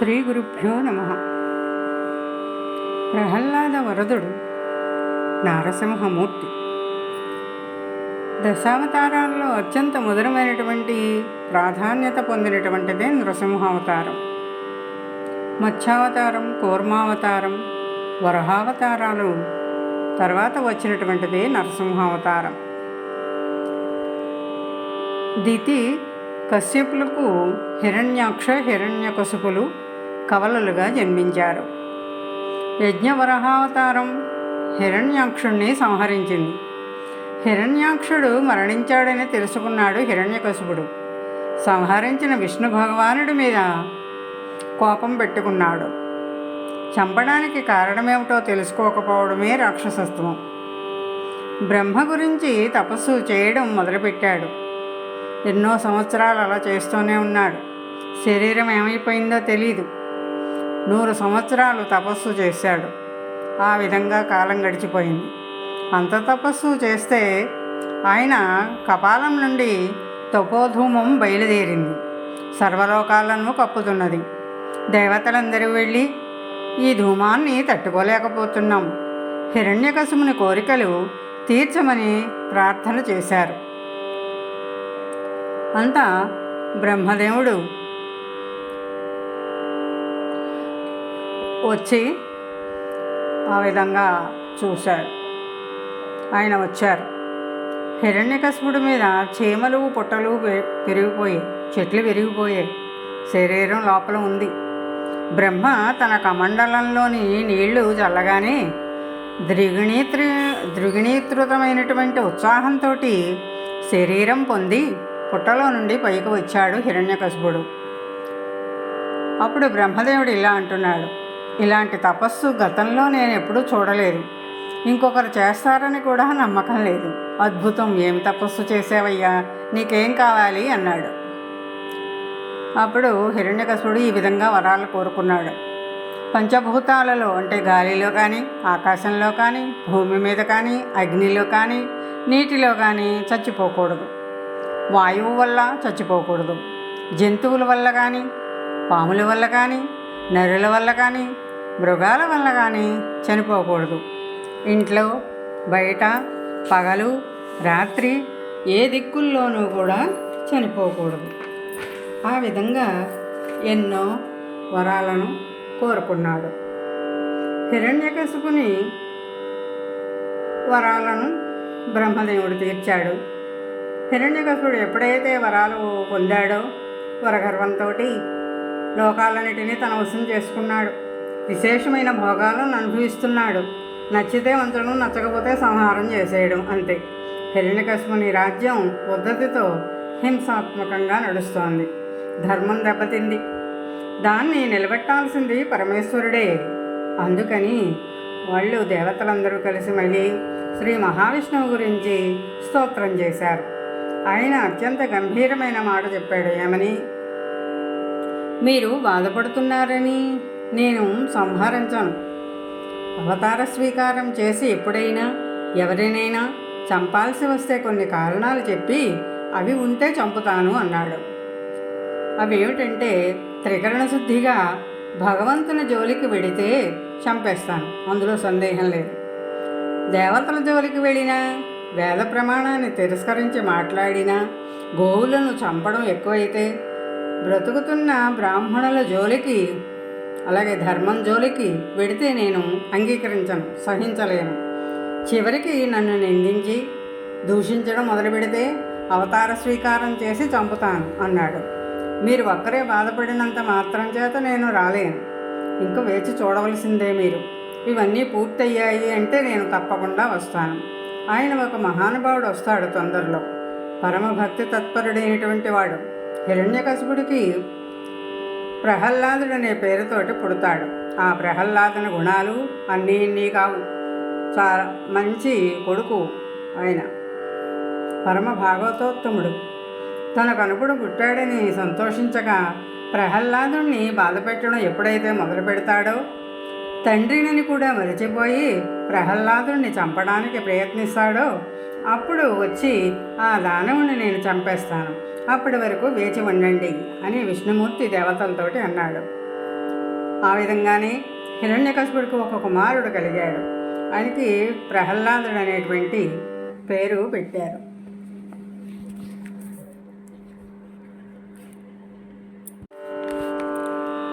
శ్రీ గురుభ్యో నమ. ప్రహ్లాద వరదుడు నారసింహమూర్తి. దశావతారాల్లో అత్యంత మధురమైనటువంటి ప్రాధాన్యత పొందినటువంటిదే నృసింహావతారం. మత్స్యావతారం కూర్మావతారం వరహావతారాలు తర్వాత వచ్చినటువంటిదే నరసింహావతారం. దితి కశ్యపులకు హిరణ్యాక్ష హిరణ్యకశుపులు కవలలుగా జన్మించారు. యజ్ఞవరహావతారం హిరణ్యాక్షుణ్ణి సంహరించింది. హిరణ్యాక్షుడు మరణించాడని తెలుసుకున్నాడు హిరణ్యకశుపుడు. సంహరించిన విష్ణు భగవానుడి మీద కోపం పెట్టుకున్నాడు. చంపడానికి కారణమేమిటో తెలుసుకోకపోవడమే రాక్షసత్వం. బ్రహ్మ గురించి తపస్సు చేయడం మొదలుపెట్టాడు. ఎన్నో సంవత్సరాలు అలా చేస్తూనే ఉన్నాడు. శరీరం ఏమైపోయిందో తెలీదు. నూరు సంవత్సరాలు తపస్సు చేశాడు. ఆ విధంగా కాలం గడిచిపోయింది. అంత తపస్సు చేస్తే ఆయన కపాలం నుండి తపోధూమం బయలుదేరింది. సర్వలోకాలను కప్పుతున్నది. దేవతలందరూ వెళ్ళి ఈ ధూమాన్ని తట్టుకోలేకపోతున్నాం. హిరణ్యకశముని కోరికలు తీర్చమని ప్రార్థన చేశారు. అంతా బ్రహ్మదేవుడు వచ్చి ఆ విధంగా చూశారు ఆయన వచ్చారు. హిరణ్యకశపుడి మీద చీమలు పుట్టలు పెరిగిపోయాయి చెట్లు విరిగిపోయాయి. శరీరం లోపల ఉంది. బ్రహ్మ తన కమండలంలోని నీళ్ళు చల్లగానే ద్రిగుణీత్రి ద్రిగుణీకృతమైనటువంటి ఉత్సాహంతో శరీరం పొంది పుట్టలో నుండి పైకి వచ్చాడు హిరణ్యకశపుడు. అప్పుడు బ్రహ్మదేవుడు ఇలా అంటున్నాడు. ఇలాంటి తపస్సు గతంలో నేను ఎప్పుడూ చూడలేదు. ఇంకొకరు చేస్తారని కూడా నమ్మకం లేదు. అద్భుతం ఏం తపస్సు చేసావయ్యా నీకేం కావాలి? అన్నాడు. అప్పుడు హిరణ్యకశుడు ఈ విధంగా వరాలు కోరుకున్నాడు. పంచభూతాలలో అంటే గాలిలో కానీ ఆకాశంలో కానీ భూమి మీద కానీ అగ్నిలో కానీ నీటిలో కానీ చచ్చిపోకూడదు. వాయువు వల్ల చచ్చిపోకూడదు. జంతువుల వల్ల కానీ పాముల వల్ల కానీ నరుల వల్ల కానీ మృగాల వల్ల కానీ చనిపోకూడదు. ఇంట్లో బయట పగలు రాత్రి ఏ దిక్కుల్లోనూ కూడా చనిపోకూడదు. ఆ విధంగా ఎన్నో వరాలను కోరుకున్నాడు. హిరణ్యకసుకుని వరాలను బ్రహ్మదేవుడు తీర్చాడు. హిరణ్యకసుడు ఎప్పుడైతే వరాలు పొందాడో వరగర్వంతో లోకాలన్నిటినీ తన వశం చేసుకున్నాడు. విశేషమైన భోగాలను అనుభవిస్తున్నాడు. నచ్చితే వంచడం నచ్చకపోతే సంహారం చేసేయడం అంతే. హిరణ్యకశిపుని రాజ్యం ఉద్ధతితో హింసాత్మకంగా నడుస్తోంది. ధర్మం దెబ్బతింది. దాన్ని నిలబెట్టాల్సింది పరమేశ్వరుడే. అందుకని వాళ్ళు దేవతలందరూ కలిసి మళ్ళీ శ్రీ మహావిష్ణువు గురించి స్తోత్రం చేశారు. ఆయన అత్యంత గంభీరమైన మాట చెప్పాడు. ఏమని? మీరు బాధపడుతున్నారని? నేను సంహరించను. అవతార స్వీకారం చేసి ఎప్పుడైనా ఎవరినైనా చంపాల్సి వస్తే కొన్ని కారణాలు చెప్పి అవి ఉంటే చంపుతాను అన్నాడు. అవి ఏమిటంటే త్రికరణ శుద్ధిగా భగవంతుని జోలికి వెడితే చంపేస్తాను. అందులో సందేహం లేదు. దేవతల జోలికి వెళ్ళినా వేద ప్రమాణాన్ని తిరస్కరించి మాట్లాడినా గోవులను చంపడం ఎక్కువైతే బ్రతుకుతున్న బ్రాహ్మణుల జోలికి అలాగే ధర్మం జోలికి వెడితే నేను అంగీకరించను సహించలేను. చివరికి నన్ను నిందించి దూషించడం మొదలు పెడితే అవతార స్వీకారం చేసి చంపుతాను అన్నాడు. మీరు ఒక్కరే బాధపడినంత మాత్రం చేత నేను రాలేను. ఇంకా వేచి చూడవలసిందే మీరు. ఇవన్నీ పూర్తయ్యాయి అంటే నేను తప్పకుండా వస్తాను. ఆయన ఒక మహానుభావుడు వస్తాడు తొందరలో. పరమభక్తి తత్పరుడైనటువంటి వాడు. హిరణ్యకశిపుడికి ప్రహ్లాదుడు అనే పేరుతోటి పుడతాడు. ఆ ప్రహ్లాదుని గుణాలు అన్నీ ఇన్ని కావు. చాలా మంచి కొడుకు ఆయన. పరమ భాగవతోత్తముడు. తన కనుపుడు పుట్టాడని సంతోషించగా ప్రహ్లాదుణ్ణి బాధపెట్టడం ఎప్పుడైతే మొదలు పెడతాడో తండ్రిని కూడా మరిచిపోయి ప్రహ్లాదుని చంపడానికి ప్రయత్నిస్తాడో అప్పుడు వచ్చి ఆ దానవుని నేను చంపేస్తాను. అప్పటి వరకు వేచి ఉండండి అని విష్ణుమూర్తి దేవతలతోటి అన్నాడు. ఆ విధంగానే హిరణ్యకశిపుడికి ఒక కుమారుడు కలిగాడు. ఆయనకి ప్రహ్లాదుడు అనేటువంటి పేరు పెట్టారు.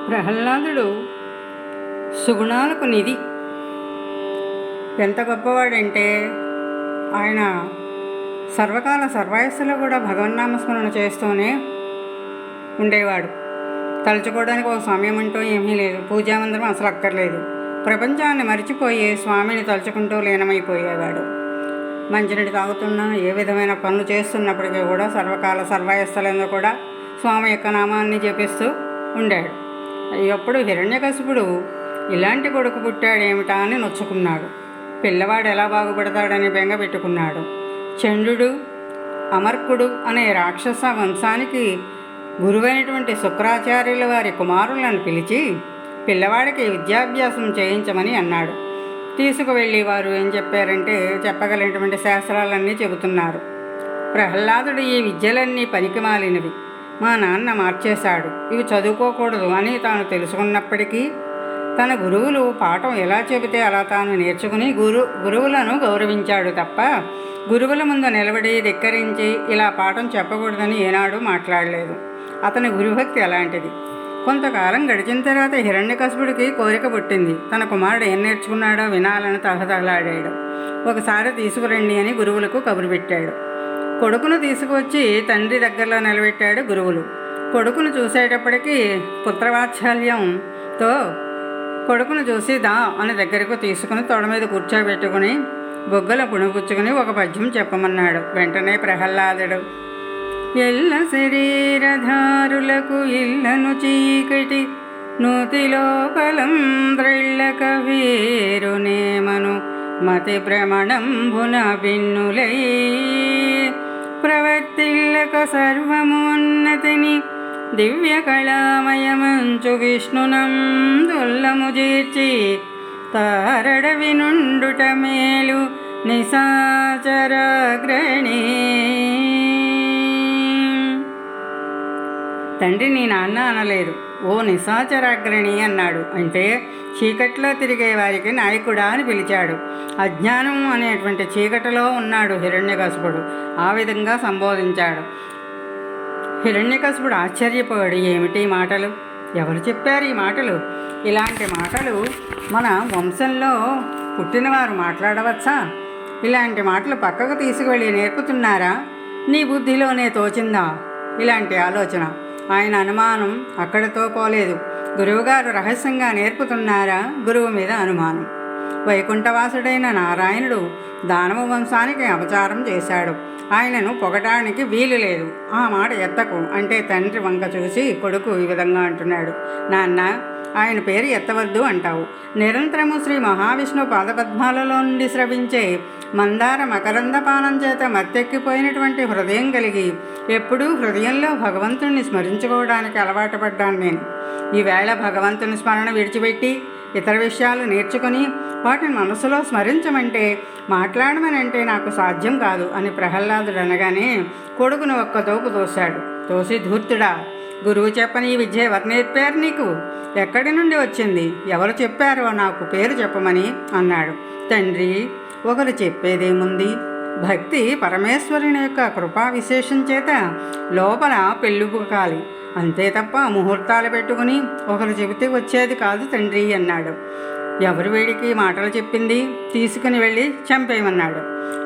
ప్రహ్లాదుడు సుగుణాలకు నిధి. ఎంత గొప్పవాడంటే ఆయన సర్వకాల సర్వాయస్సులో కూడా భగవన్నామస్మరణ చేస్తూనే ఉండేవాడు. తలుచుకోవడానికి ఒక సమయం అంటూ ఏమీ లేదు. పూజామందిరం అసలు అక్కర్లేదు. ప్రపంచాన్ని మరిచిపోయి స్వామిని తలుచుకుంటూ లీనమైపోయేవాడు. మంచినీటి తాగుతున్నా ఏ విధమైన పనులు చేస్తున్నప్పటికీ కూడా సర్వకాల సర్వాయస్థలంలో కూడా స్వామి యొక్క నామాన్ని జపిస్తూ ఉండాడు. ఎప్పుడు హిరణ్యకశిపుడు ఇలాంటి కొడుకు పుట్టాడేమిటా అని నొచ్చుకున్నాడు. పిల్లవాడు ఎలా బాగుపడతాడని బెంగ పెట్టుకున్నాడు. చంద్రుడు అమర్కుడు అనే రాక్షస వంశానికి గురువైనటువంటి శుక్రాచార్యుల వారి కుమారులను పిలిచి పిల్లవాడికి విద్యాభ్యాసం చేయించమని అన్నాడు. తీసుకువెళ్ళి వారు ఏం చెప్పారంటే చెప్పగలిగినటువంటి శాస్త్రాలన్నీ చెబుతున్నారు. ప్రహ్లాదుడు ఈ విద్యలన్నీ పనికిమాలినవి. మా నాన్న మార్చేశాడు. ఇవి చదువుకోకూడదు అని తాను తెలుసుకున్నప్పటికీ తన గురువులు పాఠం ఎలా చెబితే అలా తాను నేర్చుకుని గురు గురువులను గౌరవించాడు తప్ప గురువుల ముందు నిలబడి ధిక్కరించి ఇలా పాఠం చెప్పకూడదని ఏనాడు మాట్లాడలేదు. అతని గురుభక్తి అలాంటిది. కొంతకాలం గడిచిన తర్వాత హిరణ్యకశపుడికి కోరిక పుట్టింది. తన కుమారుడు ఏం నేర్చుకున్నాడో వినాలని తహతహలాడాడు. ఒకసారి తీసుకురండి అని గురువులకు కబురు పెట్టాడు. కొడుకును తీసుకువచ్చి తండ్రి దగ్గరలో నిలబెట్టాడు గురువులు. కొడుకును చూసేటప్పటికీ పుత్రవాత్సల్యంతో కొడుకును చూసి దా అని దగ్గరకు తీసుకుని తొడ మీద కూర్చోబెట్టుకుని బొగ్గల పుణుగుచ్చుకుని ఒక పద్యం చెప్పమన్నాడు. వెంటనే ప్రహ్లాదుడు ఎల్ల శరీరధారులకు ఇల్లను చీకటి నూతి లోపలం ద్రళ్ళక మతి భ్రమణంభున భిన్నులై ప్రవర్తిల్లక సర్వమున్నతిని దివ్య కళామయమంచు విష్ణునం దుల్లము చేర్చి తారడవి నుండుట మేలు నిశాచరాగ్రణి. తండ్రి నీ నాన్న అనలేదు. ఓ నిశాచరాగ్రణి అన్నాడు. అంటే చీకట్లో తిరిగే వారికి నాయకుడా అని పిలిచాడు. అజ్ఞానం అనేటువంటి చీకటిలో ఉన్నాడు హిరణ్యకసుపుడు ఆ విధంగా సంబోధించాడు. హిరణ్యకశపుడు ఆశ్చర్యపోయాడు. ఏమిటి ఈ మాటలు? ఎవరు చెప్పారు ఈ మాటలు? ఇలాంటి మాటలు మన వంశంలో పుట్టినవారు మాట్లాడవచ్చా? ఇలాంటి మాటలు పక్కకు తీసుకువెళ్ళి నేర్పుతున్నారా? నీ బుద్ధిలోనే తోచిందా? ఇలాంటి ఆలోచన. ఆయన అనుమానం అక్కడితో పోలేదు. గురువుగారు రహస్యంగా నేర్పుతున్నారా? గురువు మీద అనుమానం. వైకుంఠవాసుడైన నారాయణుడు దానవ వంశానికి అపచారం చేశాడు. ఆయనను పొగటానికి వీలు లేదు. ఆ మాట ఎత్తకు. అంటే తండ్రి వంక చూసి కొడుకు ఈ విధంగా అంటున్నాడు. నాన్న ఆయన పేరు ఎత్తవద్దు అంటావు. నిరంతరము శ్రీ మహావిష్ణు పాదపద్మాలలో నుండి స్రవించే మందార మకరందపానం చేత మత్తెక్కిపోయినటువంటి హృదయం కలిగి ఎప్పుడూ హృదయంలో భగవంతుణ్ణి స్మరించుకోవడానికి అలవాటు పడ్డాను నేను. ఈవేళ భగవంతుని స్మరణ విడిచిపెట్టి ఇతర విషయాలు నేర్చుకుని వాటిని మనసులో స్మరించమంటే మాట్లాడమనంటే నాకు సాధ్యం కాదు అని ప్రహ్లాదుడు అనగానే కొడుకును ఒక్క తోపు తోశాడు. తోసి ధూర్తుడా గురువు చెప్పని ఈ విద్య ఎవరు నేర్పారు నీకు? ఎక్కడి నుండి వచ్చింది? ఎవరు చెప్పారో నాకు పేరు చెప్పమని అన్నాడు. తండ్రి ఒకరు చెప్పేదేముంది? భక్తి పరమేశ్వరుని యొక్క కృపా విశేషం చేత లోపల పెళ్ళుపుకాలి అంతే తప్ప ముహూర్తాలు పెట్టుకుని ఒకరు చెబితే వచ్చేది కాదు తండ్రి అన్నాడు. ఎవరు వీడికి మాటలు చెప్పింది? తీసుకుని వెళ్ళి చంపేయమన్నాడు.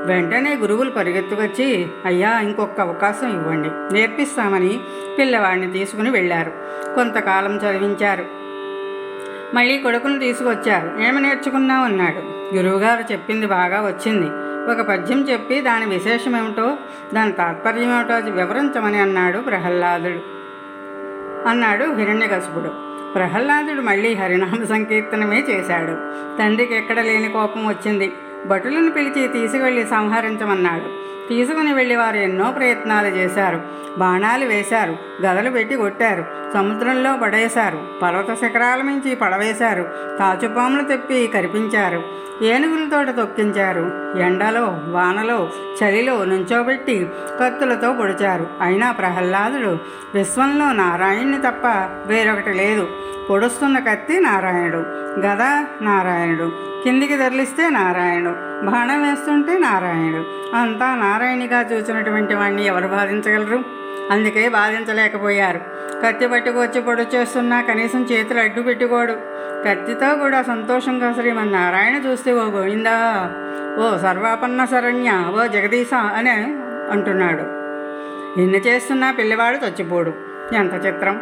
వెంటనే గురువులు పరిగెత్తుకొచ్చి అయ్యా ఇంకొక అవకాశం ఇవ్వండి. నేర్పిస్తామని పిల్లవాడిని తీసుకుని వెళ్ళారు. కొంతకాలం చదివించారు. మళ్ళీ కొడుకును తీసుకొచ్చారు. ఏమి నేర్చుకున్నావు? అన్నాడు. గురువుగారు చెప్పింది బాగా వచ్చింది. ఒక పద్యం చెప్పి దాని విశేషం ఏమిటో దాని తాత్పర్యం ఏమిటో వివరించమని అన్నాడు ప్రహ్లాదుడు. అన్నాడు హిరణ్యకశపుడు. ప్రహ్లాదుడు మళ్ళీ హరినామ సంకీర్తనమే చేశాడు. తండ్రికి ఎక్కడ లేని కోపం వచ్చింది. భటులను పిలిచి తీసుకువెళ్ళి సంహరించమన్నాడు. తీసుకుని వెళ్ళి వారు ఎన్నో ప్రయత్నాలు చేశారు. బాణాలు వేశారు గదలు పెట్టి కొట్టారు సముద్రంలో పడేశారు పర్వత శిఖరాల మించి పడవేశారు తాచుపాములు తెప్పి కరిపించారు ఏనుగులతోట తొక్కించారు ఎండలో వానలో చలిలో నుంచోబెట్టి కత్తులతో పొడిచారు. అయినా ప్రహ్లాదుడు విశ్వంలో నారాయణ్ణి తప్ప వేరొకటి లేదు. పొడుస్తున్న కత్తి నారాయణుడు గద నారాయణుడు. కిందికి తరలిస్తే నారాయణుడు బాణం వేస్తుంటే నారాయణుడు. అంతా నారాయణిగా చూసినటువంటి వాడిని ఎవరు బాధించగలరు? అందుకే బాధించలేకపోయారు. కత్తి పట్టుకొచ్చి పొడి చేస్తున్నా కనీసం చేతులు అడ్డు పెట్టుకోడు. కత్తితో కూడా సంతోషంగా శ్రీమన్నారాయణ చూస్తే ఓ గోవిందా ఓ సర్వాపన్న శరణ్య ఓ జగదీశ అని అంటున్నాడు. ఎన్ని చేస్తున్నా పిల్లవాడు చచ్చిపోడు. ఎంత చిత్రం?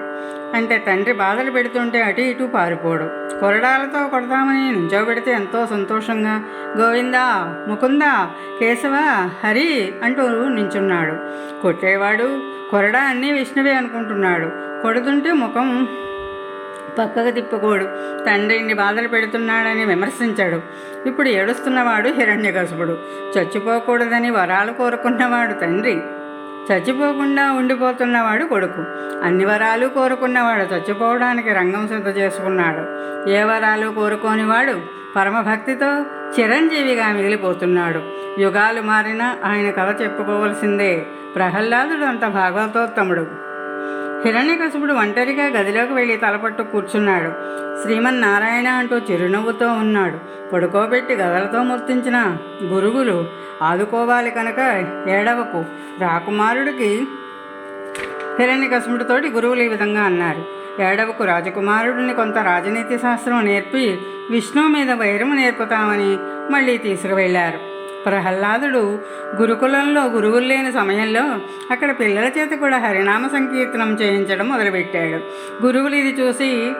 అంటే తండ్రి బాధలు పెడుతుంటే అటు ఇటు పారిపోడు. కొరడాలతో కొడదామని నుంచోబెడితే ఎంతో సంతోషంగా గోవిందా ముకుందా కేశవ హరి అంటూ నించున్నాడు. కొట్టేవాడు కొరడా అన్నీ విష్ణువే అనుకుంటున్నాడు. కొడుతుంటే ముఖం పక్కకు తిప్పుకోడు. తండ్రిని బాధలు పెడుతున్నాడని విమర్శించాడు. ఇప్పుడు ఏడుస్తున్నవాడు హిరణ్యకసుపుడు చచ్చిపోకూడదని వరాలు కోరుకున్నవాడు తండ్రి. చచ్చిపోకుండా ఉండిపోతున్నవాడు కొడుకు. అన్ని వరాలు కోరుకున్నవాడు చచ్చిపోవడానికి రంగం సిద్ధ చేసుకున్నాడు. ఏ వరాలు కోరుకోనివాడు పరమభక్తితో చిరంజీవిగా మిగిలిపోతున్నాడు. యుగాలు మారినా ఆయన కథ చెప్పుకోవలసిందే. ప్రహ్లాదుడు అంత భాగవతోత్తముడు. హిరణ్యకశపుడు ఒంటరిగా గదిలోకి వెళ్ళి తలపట్టు కూర్చున్నాడు. శ్రీమన్నారాయణ అంటూ చిరునవ్వుతో ఉన్నాడు. పడుకోబెట్టి గదలతో ముర్తించిన గురుగులు ఆదుకోవాలి కనుక ఏడవకు. రాకుమారుడికి హిరణ్యకశపుడితోటి గురువులు ఈ విధంగా అన్నారు. ఏడవకు రాజకుమారుడిని కొంత రాజనీతి శాస్త్రం నేర్పి విష్ణువు మీద వైరము నేర్పుతామని మళ్ళీ తీసుకువెళ్ళారు. ప్రహ్లాదుడు గురుకులంలో గురువులు లేని సమయంలో అక్కడ పిల్లల చేత కూడా హరినామ సంకీర్తనం చేయించడం మొదలుపెట్టాడు. గురువులు ఇది చూసి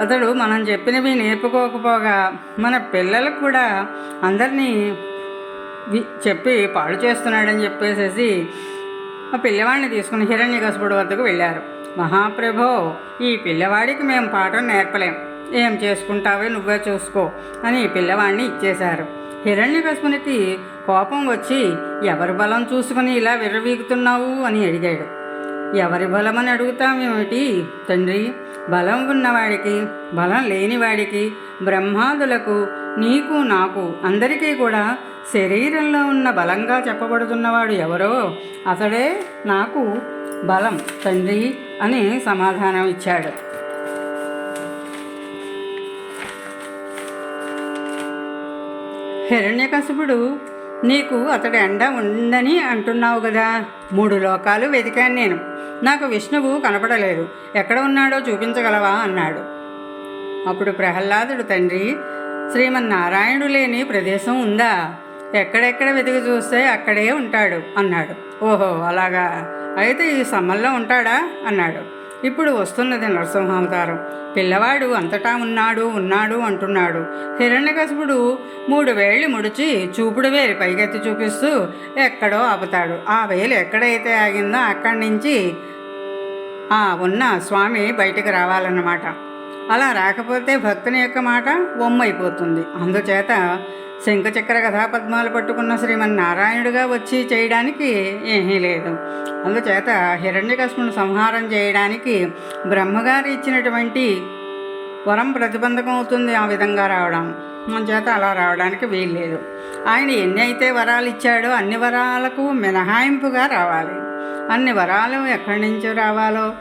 అతడు మనం చెప్పినవి నేర్పుకోకపోగా మన పిల్లలకు కూడా అందరినీ చెప్పి పాడు చేస్తున్నాడని చెప్పేసేసి ఆ పిల్లవాడిని తీసుకుని హిరణ్యకశపుడు వద్దకు వెళ్ళారు. మహాప్రభో ఈ పిల్లవాడికి మేము పాఠం నేర్పలేం. ఏం చేసుకుంటావో నువ్వే చూసుకో అని పిల్లవాడిని ఇచ్చేశారు. హిరణ్యకశపునికి కోపం వచ్చి ఎవరి బలం చూసుకుని ఇలా విర్రవీగుతున్నావు? అని అడిగాడు. ఎవరి బలమని అడుగుతామేమిటి తండ్రి? బలం ఉన్నవాడికి బలం లేనివాడికి బ్రహ్మాదులకు నీకు నాకు అందరికీ కూడా శరీరంలో ఉన్న బలంగా చెప్పబడుతున్నవాడు ఎవరో అతడే నాకు బలం తండ్రి అని సమాధానం ఇచ్చాడు. హిరణ్యకశపుడు నీకు అతడు ఎండ ఉందని అంటున్నావు కదా మూడు లోకాలు వెతికాను నేను. నాకు విష్ణువు కనపడలేదు. ఎక్కడ ఉన్నాడో చూపించగలవా? అన్నాడు. అప్పుడు ప్రహ్లాదుడు తండ్రి శ్రీమన్నారాయణుడు లేని ప్రదేశం ఉందా? ఎక్కడెక్కడ వెతికి చూస్తే అక్కడే ఉంటాడు అన్నాడు. ఓహో అలాగా. అయితే ఈ సమ్మల్లో ఉంటాడా? అన్నాడు. ఇప్పుడు వస్తున్నది నరసింహావతారం. పిల్లవాడు అంతటా ఉన్నాడు ఉన్నాడు అంటున్నాడు. హిరణ్యకశపుడు మూడు వేళ్ళు ముడిచి చూపుడు వేలు పైకెత్తి చూపిస్తూ ఎక్కడో ఆపుతాడు. ఆ వేలు ఎక్కడైతే ఆగిందో అక్కడి నుంచి ఆ ఉన్న స్వామి బయటికి రావాలన్నమాట. అలా రాకపోతే భక్తుని యొక్క మాట వమ్మైపోతుంది అందుచేత శంఖచక్ర కథాపద్మాలు పట్టుకున్న శ్రీమన్నారాయణుడిగా వచ్చి చేయడానికి ఏమీ లేదు. అందుచేత హిరణ్యకశపుని సంహారం చేయడానికి బ్రహ్మగారు ఇచ్చినటువంటి వరం ప్రతిబంధకం అవుతుంది ఆ విధంగా రావడం. మన చేత అలా రావడానికి వీల్లేదు ఆయన ఎన్ని అయితే వరాలు ఇచ్చాడో అన్ని వరాలకు మినహాయింపుగా రావాలి. అన్ని వరాలు ఎక్కడి నుంచో రావాలో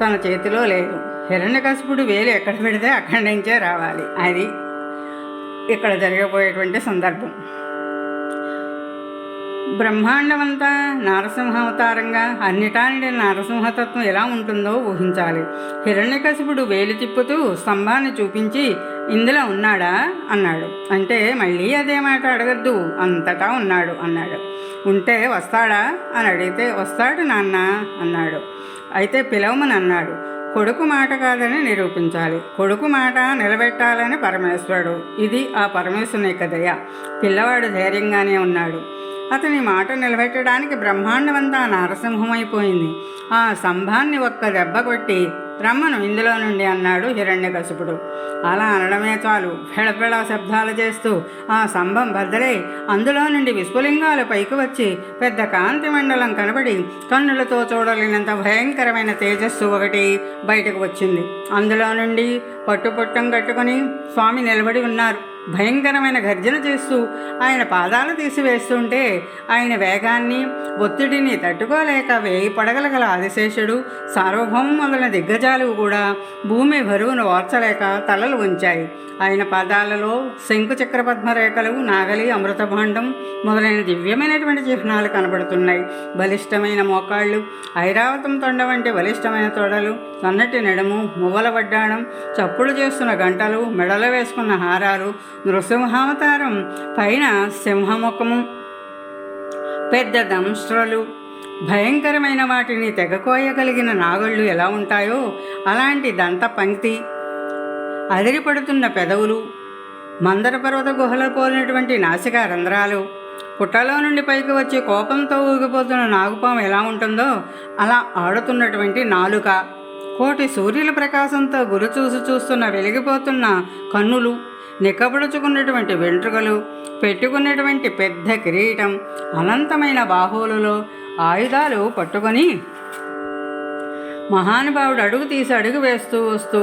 తన చేతిలో లేదు. హిరణ్యకశపుడు వేలు ఎక్కడ పెడితే అక్కడి నుంచే రావాలి. అది ఇక్కడ జరగబోయేటువంటి సందర్భం. బ్రహ్మాండమంతా నారసింహావతారంగా అన్నిటానిడి నారసింహతత్వం ఎలా ఉంటుందో ఊహించాలి. హిరణ్యకశిపుడు వేలు తిప్పుతూ స్తంభాన్ని చూపించి ఇందులో ఉన్నాడా? అన్నాడు. అంటే మళ్ళీ అదే మాట అడగద్దు. అంతటా ఉన్నాడు అన్నాడు. ఉంటే వస్తాడా? అని అడిగితే వస్తాడు నాన్న అన్నాడు. అయితే పిలవమని అన్నాడు. కొడుకు మాట కాదని నిరూపించాలి. కొడుకు మాట నిలబెట్టాలని పరమేశ్వరుడు. ఇది ఆ పరమేశ్వరుని యొక్క దయ. పిల్లవాడు ధైర్యంగానే ఉన్నాడు. అతని మాట నిలబెట్టడానికి బ్రహ్మాండమంతా నారసింహమైపోయింది. ఆ స్తంభాన్ని ఒక్క దెబ్బ కొట్టి రమ్మను ఇందులో నుండి అన్నాడు హిరణ్యకశిపుడు. అలా అనడమే చాలు. ఫెళఫెళ శబ్దాలు చేస్తూ ఆ స్తంభం భద్రై అందులో నుండి విస్ఫులింగాలు పైకి వచ్చి పెద్ద కాంతి మండలం కనబడి కన్నులతో చూడలేనంత భయంకరమైన తేజస్సు ఒకటి బయటకు వచ్చింది. అందులో నుండి పట్టుపొట్టం కట్టుకొని స్వామి నిలబడి ఉన్నారు. భయంకరమైన గర్జన చేస్తూ ఆయన పాదాలు తీసివేస్తుంటే ఆయన వేగాన్ని ఒత్తిడిని తట్టుకోలేక వేయి పడగల గల ఆదిశేషుడు సార్వభౌమం మొదలైన దిగ్గజాలు కూడా భూమి బరువును ఓర్చలేక తలలు ఉంచాయి ఆయన పాదాలలో శంకు చక్రపద్మరేఖలు నాగలి అమృతభాండం మొదలైన దివ్యమైనటువంటి చిహ్నాలు కనబడుతున్నాయి. బలిష్టమైన మోకాళ్ళు ఐరావతం తొండ వంటి బలిష్టమైన తొడలు సన్నటి నడుము మువ్వల వడ్డాణం చప్పుడు చేస్తున్న గంటలు మెడలో వేసుకున్న హారాలు నృసింహావతారం పైన సింహముఖము. పెద్ద దంశ్రలు భయంకరమైన వాటిని తెగకోయగలిగిన నాగళ్ళు ఎలా ఉంటాయో అలాంటి దంత పంక్తి. అదిరిపడుతున్న పెదవులు మందర పర్వత గుహలో పోలినటువంటి నాసిక రంధ్రాలు పుట్టలో నుండి పైకి వచ్చి కోపంతో ఊగిపోతున్న నాగుపాము ఎలా ఉంటుందో అలా ఆడుతున్నటువంటి నాలుక. కోటి సూర్యుల ప్రకాశంతో గురి చూసి చూస్తున్న వెలిగిపోతున్న కన్నులు నిక్కబడుచుకున్నటువంటి వెంట్రుకలు పెట్టుకున్నటువంటి పెద్ద కిరీటం అనంతమైన బాహువులలో ఆయుధాలు పట్టుకొని మహానుభావుడు అడుగు తీసి అడుగు వేస్తూ వస్తూ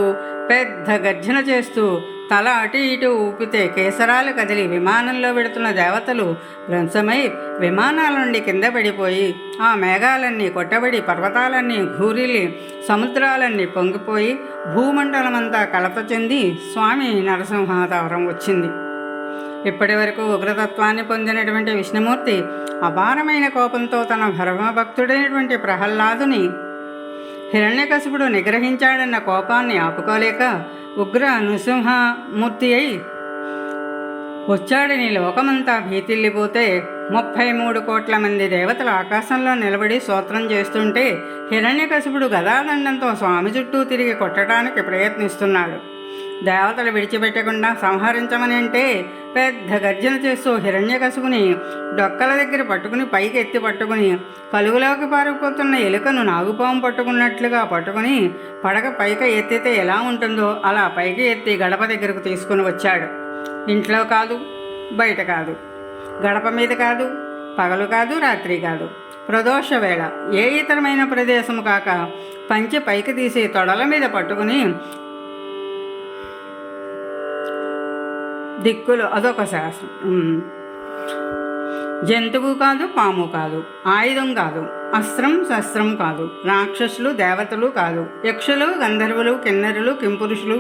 పెద్ద గర్జన చేస్తూ తల అటు ఇటు ఊపితే కేసరాలు కదిలి విమానంలో పెడుతున్న దేవతలు భ్రంశమై విమానాల నుండి కింద పడిపోయి ఆ మేఘాలన్నీ కొట్టబడి పర్వతాలన్నీ ఘూరిలి సముద్రాలన్నీ పొంగిపోయి భూమండలమంతా కలత చెంది స్వామి నరసింహావతారం వచ్చింది. ఇప్పటి వరకు ఉగ్రతత్వాన్ని పొందినటువంటి విష్ణుమూర్తి అపారమైన కోపంతో తన భరమభక్తుడైనటువంటి ప్రహ్లాదుని హిరణ్యకశిపుడు నిగ్రహించాడన్న కోపాన్ని ఆపుకోలేక ఉగ్ర నృసింహమూర్తి అయి వచ్చాడని లోకమంతా భీతిల్లిపోతే ముప్పై మూడు కోట్ల మంది దేవతలు ఆకాశంలో నిలబడి స్తోత్రం చేస్తుంటే హిరణ్యకశిపుడు గదాదండంతో స్వామి చుట్టూ తిరిగి కొట్టడానికి ప్రయత్నిస్తున్నాడు. దేవతలు విడిచిపెట్టకుండా సంహరించమని అంటే పెద్ద గర్జన చేస్తూ హిరణ్యకశుకుని డొక్కల దగ్గర పట్టుకుని పైకి ఎత్తి పట్టుకుని కలుగులోకి పారిపోతున్న ఎలుకను నాగుపాము పట్టుకున్నట్లుగా పట్టుకుని పడక పైకి ఎత్తితే ఎలా ఉంటుందో అలా పైకి ఎత్తి గడప దగ్గరకు తీసుకుని వచ్చాడు. ఇంట్లో కాదు బయట కాదు. గడప మీద కాదు పగలు కాదు రాత్రి కాదు. ప్రదోష వేళ. ఏ ఇతరమైన ప్రదేశము కాక పంచి పైకి తీసి తొడల మీద పట్టుకుని దిక్కులు అదొక శాస్త్రం. జంతువు కాదు పాము కాదు ఆయుధం కాదు అస్త్రం శస్త్రం కాదు రాక్షసులు దేవతలు కాదు యక్షులు గంధర్వులు కిన్నరులు కింపురుషులు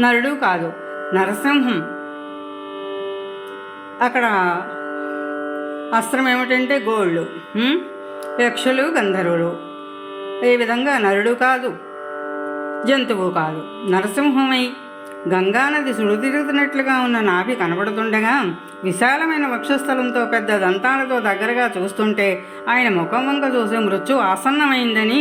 నరుడు కాదు నరసింహం. అక్కడ అస్త్రం ఏమిటంటే గోళ్ళు యక్షులు గంధర్వులు. ఈ విధంగా నరుడు కాదు జంతువు కాదు నరసింహమై గంగానది సుడితిరుగుతున్నట్లుగా ఉన్న నాభి కనబడుతుండగా విశాలమైన వక్షస్థలంతో పెద్ద దంతాలతో దగ్గరగా చూస్తుంటే ఆయన ముఖం వంక చూసే మృత్యు ఆసన్నమైందని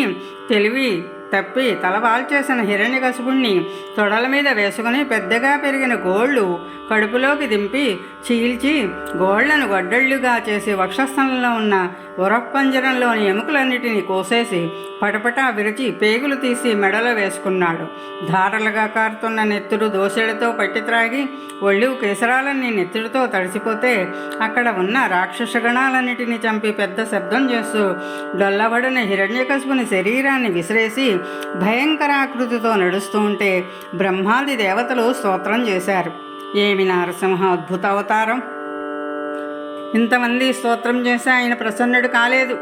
తెలివి తప్పి తలవాల్చేసిన హిరణ్యకశిపుణ్ణి తొడల మీద వేసుకుని పెద్దగా పెరిగిన గోళ్ళు కడుపులోకి దింపి చీల్చి గోళ్ళను గొడ్డళ్ళుగా చేసి వక్షస్థలంలో ఉన్న ఉరప్పంజరంలోని ఎముకలన్నిటినీ కోసేసి పటపటా విరిచి పేగులు తీసి మెడలో వేసుకున్నాడు. ధారలుగా కారుతున్న నెత్తురు దోసెలతో పట్టి త్రాగి ఒళ్ళు కేసరాలన్నీ నెత్తుడితో తడిసిపోతే అక్కడ ఉన్న రాక్షస గణాలన్నిటినీ చంపి పెద్ద శబ్దం చేస్తూ డొల్లబడిన హిరణ్యకశుని శరీరాన్ని విసిరేసి భయంకరాకృతితో నడుస్తూ ఉంటే బ్రహ్మాది దేవతలు స్తోత్రం చేశారు. ఏమి నరసింహ అద్భుత అవతారం. ఇంతమంది స్తోత్రం చేసి ఆయన ప్రసన్నుడు కాలేదు.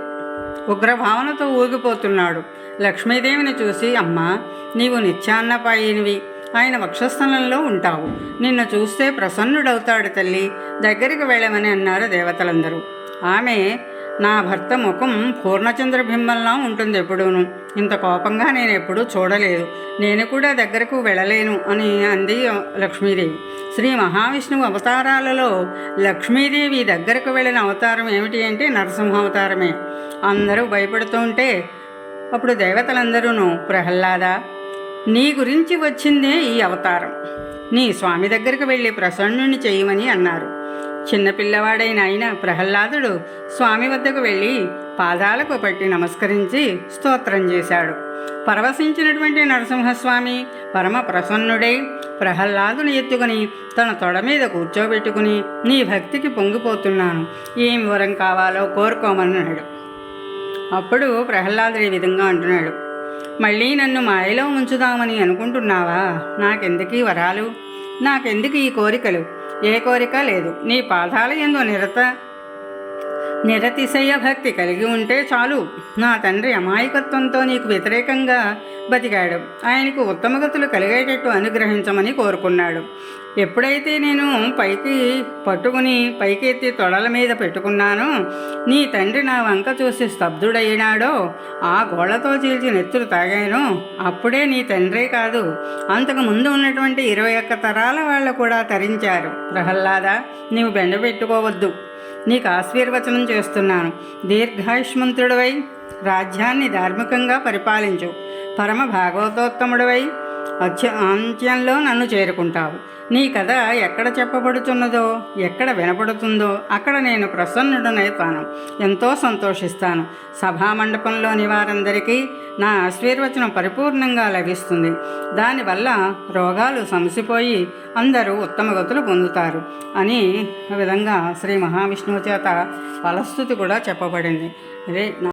ఉగ్రభావనతో ఊగిపోతున్నాడు. లక్ష్మీదేవిని చూసి అమ్మా నీవు నిత్యాన్నపాయినివి. ఆయన వక్షస్థలంలో ఉంటావు. నిన్ను చూస్తే ప్రసన్నుడవుతాడు తల్లి. దగ్గరికి వెళ్ళమని అన్నారు దేవతలందరూ. ఆమె నా భర్త ముఖం పూర్ణచంద్రబింబంలా ఉంటుంది ఎప్పుడూను. ఇంత కోపంగా నేను ఎప్పుడూ చూడలేదు. నేను కూడా దగ్గరకు వెళ్ళలేను అని అంది లక్ష్మీదేవి. శ్రీ మహావిష్ణువు అవతారాలలో లక్ష్మీదేవి దగ్గరకు వెళ్ళిన అవతారం ఏమిటి అంటే నరసింహ అవతారమే అందరూ భయపడుతూ ఉంటే అప్పుడు దేవతలందరూను ప్రహ్లాద నీ గురించి వచ్చిందే ఈ అవతారం. నీ స్వామి దగ్గరికి వెళ్ళి ప్రసన్నుని చేయమని అన్నారు. చిన్నపిల్లవాడైన ఆయన ప్రహ్లాదుడు స్వామి వద్దకు వెళ్ళి పాదాలకు పట్టి నమస్కరించి స్తోత్రం చేశాడు. పరవశించినటువంటి నరసింహస్వామి పరమ ప్రసన్నుడై. ప్రహ్లాదుని ఎత్తుకుని తన తొడ మీద కూర్చోబెట్టుకుని నీ భక్తికి పొంగిపోతున్నాను. ఏం వరం కావాలో కోరుకోమన్నాడు. అప్పుడు ప్రహ్లాదుడు ఈ విధంగా అంటున్నాడు. మళ్ళీ నన్ను మాయలో ఉంచుదామని అనుకుంటున్నావా? నాకెందుకీ వరాలు? నాకెందుకు ఈ కోరికలు? ఏ కోరిక లేదు. నీ పాదాల ఎందు నిరత నిరతిశయ భక్తి కలిగి ఉంటే చాలు. నా తండ్రి అమాయకత్వంతో నీకు వ్యతిరేకంగా బతికాడు. ఆయనకు ఉత్తమగతులు కలిగేటట్టు అనుగ్రహించమని కోరుకున్నాడు. ఎప్పుడైతే నేను పైకి పట్టుకుని పైకెత్తి తొడల మీద పెట్టుకున్నానో నీ తండ్రి నా వంక చూసి స్తబ్దుడైనాడో ఆ గోళ్ళతో చీల్చి నెత్తులు తాగాను అప్పుడే నీ తండ్రే కాదు. అంతకు ముందు ఉన్నటువంటి ఇరవై ఒక్క తరాల వాళ్ళు కూడా తరించారు. ప్రహ్లాద నీవు బెండ పెట్టుకోవద్దు. నీకు ఆశీర్వచనం చేస్తున్నాను. దీర్ఘాయుష్మంతుడివై రాజ్యాన్ని ధార్మికంగా పరిపాలించు. పరమ భాగవతోత్తముడివై అత్య అంత్యంలో నన్ను చేరుకుంటావు. నీ కథ ఎక్కడ చెప్పబడుతున్నదో ఎక్కడ వినపడుతుందో అక్కడ నేను ప్రసన్నుడనైతాను ఎంతో సంతోషిస్తాను. సభామండపంలోని వారందరికీ నా ఆశీర్వచనం పరిపూర్ణంగా లభిస్తుంది. దానివల్ల రోగాలు సమసిపోయి అందరూ ఉత్తమ గతులు పొందుతారు అని విధంగా శ్రీ మహావిష్ణువు చేత ఫలస్థుతి కూడా చెప్పబడింది. అదే నా